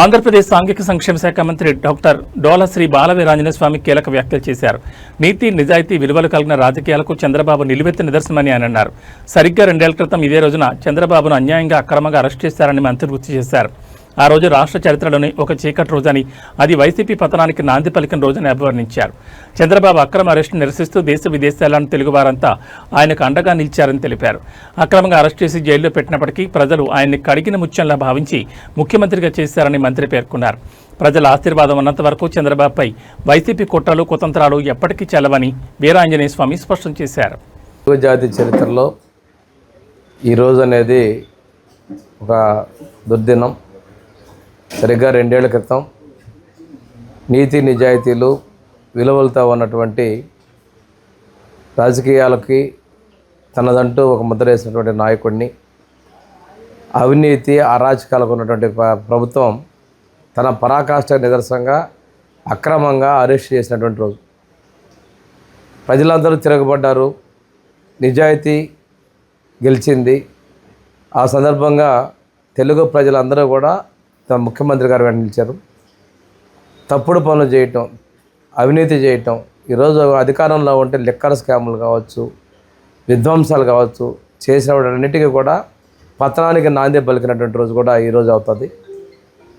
ఆంధ్రప్రదేశ్ సాంఘిక సంక్షేమ శాఖ మంత్రి డాక్టర్ డోలశ్రీ బాలవీరాంజనేయ స్వామి కీలక వ్యాఖ్యలు చేశారు. నీతి నిజాయితీ విలువలు కలిగిన రాజకీయాలకు చంద్రబాబు నిలువెత్తి నిదర్శనమని ఆయన అన్నారు. సరిగ్గా రెండేళ్ళ క్రితం ఇదే రోజున చంద్రబాబును అన్యాయంగా అక్రమంగా అరెస్ట్ చేశారని మంత్రి గుర్తు చేశారు. ఆ రోజు రాష్ట్ర చరిత్రలోని ఒక చీకటి రోజని అది వైసీపీ పతనానికి నాంది పలికిన రోజని అభివర్ణించారు. చంద్రబాబు అక్రమ అరెస్టు నిరసిస్తూ దేశ విదేశాలను తెలుగువారంతా ఆయనకు అండగా నిలిచారని తెలిపారు. అక్రమంగా అరెస్ట్ చేసి జైల్లో పెట్టినప్పటికీ ప్రజలు ఆయన్ని కడిగిన ముత్యంలా భావించి ముఖ్యమంత్రిగా చేశారని మంత్రి పేర్కొన్నారు. ప్రజల ఆశీర్వాదం ఉన్నంత వరకు చంద్రబాబుపై వైసీపీ కుట్రలు కుతంత్రాలు ఎప్పటికీ చెల్లవని వీరాంజనేయ స్వామి స్పష్టం చేశారు. జాతి చరిత్రలో ఈరోజు అనేది ఒక దుర్దినం. సరిగ్గా రెండేళ్ళ క్రితం నీతి నిజాయితీలు విలువలతో ఉన్నటువంటి రాజకీయాలకి తనదంటూ ఒక ముద్ర వేసినటువంటి నాయకుడిని అవినీతి అరాచకాలకు ఉన్నటువంటి ప్రభుత్వం తన పరాకాష్ట నిదర్శనంగా అక్రమంగా అరెస్ట్ చేసినటువంటి రోజు. ప్రజలందరూ తిరగబడ్డారు. నిజాయితీ గెలిచింది. ఆ సందర్భంగా తెలుగు ప్రజలందరూ కూడా ముఖ్యమంత్రి గారు వెంట తప్పుడు పనులు చేయటం అవినీతి చేయటం ఈరోజు అధికారంలో ఉంటే లిక్కర్ స్కాములు కావచ్చు విధ్వంసాలు కావచ్చు చేసినన్నిటికీ కూడా పతనానికి నాంది పలికినటువంటి రోజు కూడా ఈరోజు అవుతుంది.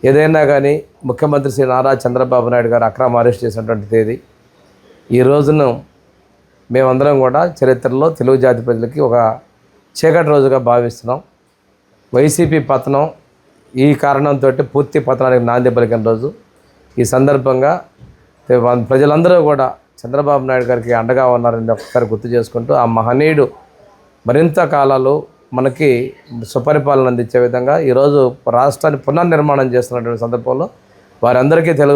ఏదైనా కానీ ముఖ్యమంత్రి శ్రీ నారా చంద్రబాబు నాయుడు గారు అక్రమ అరెస్ట్ చేసినటువంటి తేదీ. ఈ రోజును మేమందరం కూడా చరిత్రలో తెలుగు జాతి ప్రజలకి ఒక చీకటి రోజుగా భావిస్తున్నాం. వైసీపీ పతనం ఈ కారణంతో పూర్తి పతనానికి నాంది పలికిన రోజు. ఈ సందర్భంగా ప్రజలందరూ కూడా చంద్రబాబు నాయుడు గారికి అండగా ఉన్నారని ఒకసారి గుర్తు చేసుకుంటూ ఆ మహనీయుడు మరింత కాలాలు మనకి సుపరిపాలన అందించే విధంగా ఈరోజు రాష్ట్రాన్ని పునర్నిర్మాణం చేస్తున్నటువంటి సందర్భంలో వారందరికీ తెలుగు